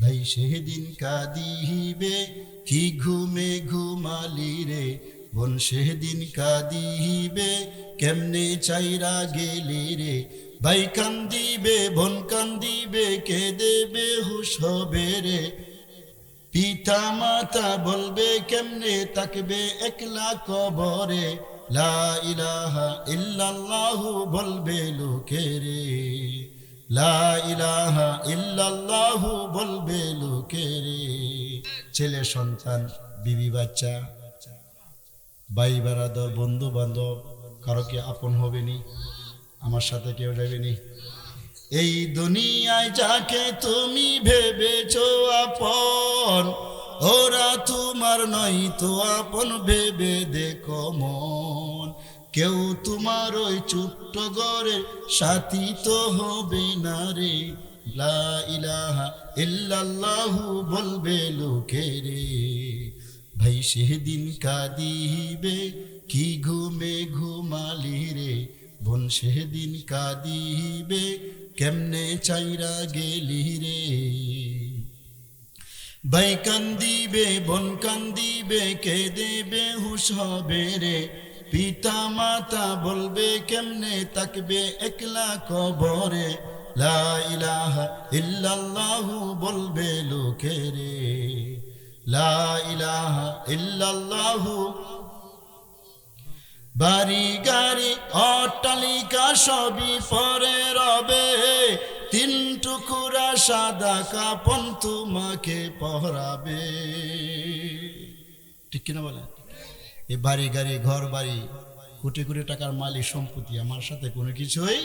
ভাই সেদিন কাঁদিবে, কি ঘুমে ঘুমালি রে? বোন, সেদিন কাঁদিবে, কেমনে চাইরা গেলি রে? ভাই কান্দিবে, বোন কান্দিবে কে দেবে হুশ হবে রে? পিতা মাতা বলবে, কেমনে তাকবে একলা কবরে? লা ইলাহা ইল্লাল্লাহু বলবে লোকে রে। লা ইলাহা ইল্লাল্লাহু বলবে লোকে রে। ছেলে, সন্তান, বিবি, বাচ্চা, ভাই বেড়াদর বন্ধু, বান্ধব কারও কি আপন হবে নি আমার সাথে কেউ যাবে নি এই দুনিয়ায় যাকে তুমি ভেবেছ আপন, ওরা তোমার নয় তো আপন ভেবে দেখো মন। কেউ তোমার ওই ছোট্ট ঘরের সাথী তো হবে না রে। লা ইলাহা ইল্লাল্লাহু বলবে লোকে রে। ভাই সেদিন কাঁদিবে, কি ঘুমে ঘুমালি রে? বোন সেদিন কাঁদিবে, কেমনে চাইরা গেলি রে? ভাই কান্দিবে, বোন কান্দিবে, কে দেবে হুশ হবে রে? পিতা মাতা বলবে কেমনে তাকবে একলা কবরে? লা ইলাহা বলবে লোকে রে লা ইলাহা বাড়ি গাড়ি, অট্টালিকা সবই পরে রবে। তিন টুকুরা সাদা কাপন তোমাকে পহরাবে ঠিক কিনা বলে এই বাড়ি, গাড়ি, ঘর, বাড়ি, কোটি কোটি টাকার মালিক সম্পত্তি আমার সাথে কোনো কিছুই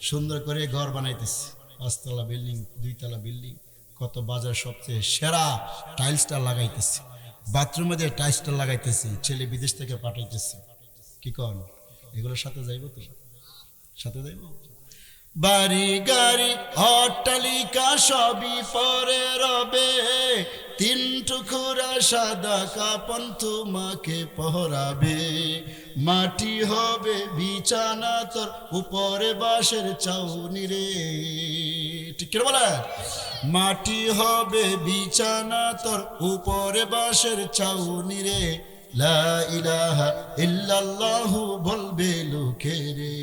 সুন্দর করে ঘর বানাইতেছে। পাঁচতলা বিল্ডিং, দুইতলা বিল্ডিং, কত বাজার সবচেয়ে সেরা টাইলসটা লাগাইতেছে। বাথরুমে দিয়ে টাইলসটা লাগাইতেছে, ছেলে বিদেশ থেকে পাঠাইতেছে। কি কন? এগুলোর সাথে যাইব তো? সাথে যাইব? বাড়ি গাড়ি অট্টালিকা সবই পরে রবে। তিন টুকুরা সাদা কাপন তোমাকে পহরাবে। মাটি হবে বিছানা তোর উপরে বাঁশের চাউনি রে। ঠিক বলে? মাটি হবে বিছানা তোর উপরে বাঁশের চাউনি রে। লা ইলাহা ইল্লাল্লাহু বলবে লোকে রে।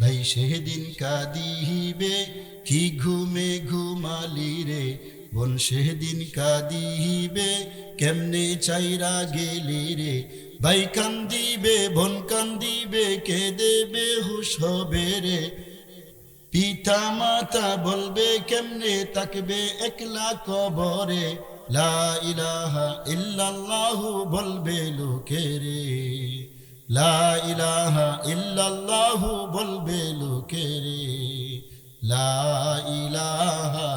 ভাই সেদিন কাঁদিবে কি ঘুমে ঘুমালি রে? বোন সেদিন কাঁদিবে কেমনে চাইরা গেলি রে? ভাই কান্দিবে, বোন কান্দিবে কে দেবে হুশ হবে রে? পিতা মাতা বলবে, কেমনে তাকবে একলা কবরে? লা ইলাহা ইল্লাল্লাহু বলবে লোকে রে লা ইলাহা ইল্লাল্লাহু বলবে লোকে রে লা ইলাহা